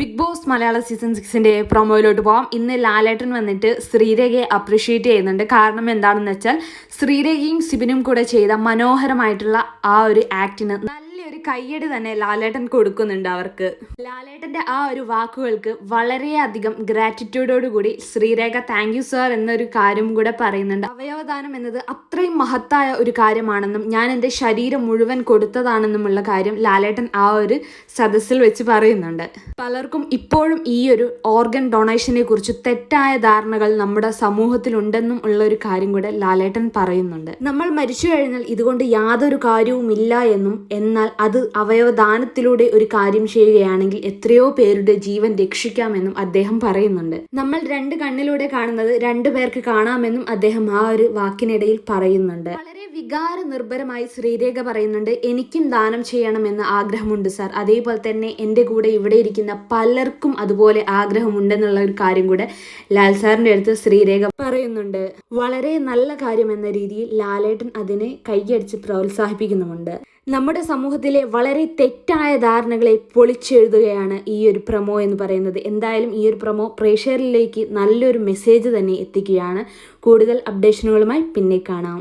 big boss മലയാള season സിക്സിന്റെ പ്രൊമോയിലോട്ട് പോവാം. ഇന്ന് ലാലേട്ടൻ വന്നിട്ട് ശ്രീരേഖയെ അപ്രിഷ്യേറ്റ് ചെയ്യുന്നുണ്ട്. കാരണം എന്താണെന്ന് വെച്ചാൽ ശ്രീരേഖയും സിബിനും കൂടെ ചെയ്ത മനോഹരമായിട്ടുള്ള ആ ഒരു ആക്ടിന് നല്ലൊരു കയ്യടി തന്നെ ലാലേട്ടൻ കൊടുക്കുന്നുണ്ട് അവർക്ക്. ലാലേട്ടന്റെ ആ ഒരു വാക്കുകൾക്ക് വളരെയധികം ഗ്രാറ്റിറ്റ്യൂഡോടുകൂടി ശ്രീരേഖ താങ്ക് യു സർ എന്നൊരു കാര്യം കൂടെ പറയുന്നുണ്ട്. അവയവദാനം എന്നത് അത്രയും മഹത്തായ ഒരു കാര്യമാണെന്നും ഞാൻ എന്റെ ശരീരം മുഴുവൻ കൊടുത്തതാണെന്നുമുള്ള കാര്യം ലാലേട്ടൻ ആ ഒരു സദസ്സിൽ വെച്ച് പറയുന്നുണ്ട്. പലർക്കും ഇപ്പോഴും ഈ ഒരു ഓർഗൻ ഡൊണേഷനെ കുറിച്ച് തെറ്റായ ധാരണകൾ നമ്മുടെ സമൂഹത്തിലുണ്ടെന്നും ഉള്ള ഒരു കാര്യം കൂടെ ലാലേട്ടൻ പറയുന്നുണ്ട്. നമ്മൾ മരിച്ചു കഴിഞ്ഞാൽ ഇതുകൊണ്ട് യാതൊരു കാര്യവുമില്ല എന്നും എന്നാൽ അത് അവയവദാനത്തിലൂടെ ഒരു കാര്യം ചെയ്യുകയാണെങ്കിൽ എത്രയോ പേരുടെ ജീവൻ രക്ഷിക്കാമെന്നും അദ്ദേഹം പറയുന്നുണ്ട്. നമ്മൾ രണ്ട് കണ്ണിലൂടെ കാണുന്നത് രണ്ടു പേർക്ക് കാണാമെന്നും അദ്ദേഹം ആ ഒരു വാക്കിനിടയിൽ പറയുന്നുണ്ട്. വളരെ വികാര നിർഭരമായി ശ്രീരേഖ പറയുന്നുണ്ട് എനിക്കും ദാനം ചെയ്യണമെന്ന് ആഗ്രഹമുണ്ട് സാർ. അതേപോലെ തന്നെ എന്റെ കൂടെ ഇവിടെ ഇരിക്കുന്ന പലർക്കും അതുപോലെ ആഗ്രഹമുണ്ടെന്നുള്ള ഒരു കാര്യം കൂടെ ലാൽ സാറിന്റെ അടുത്ത് ശ്രീരേഖ പറയുന്നുണ്ട്. വളരെ നല്ല കാര്യം എന്ന രീതിയിൽ ലാലേട്ടൻ അതിനെ കൈയടിച്ച് പ്രോത്സാഹിപ്പിക്കുന്നുമുണ്ട്. നമ്മുടെ സമൂഹത്തിലെ വളരെ തെറ്റായ ധാരണകളെ പൊളിച്ചെഴുതുകയാണ് ഈ ഒരു പ്രമോ എന്ന് പറയുന്നത്. എന്തായാലും ഈ ഒരു പ്രമോ പ്രേക്ഷകരിലേക്ക് നല്ലൊരു മെസ്സേജ് തന്നെ എത്തിക്കുകയാണ്. കൂടുതൽ അപ്ഡേഷനുകളുമായി പിന്നെ കാണാം.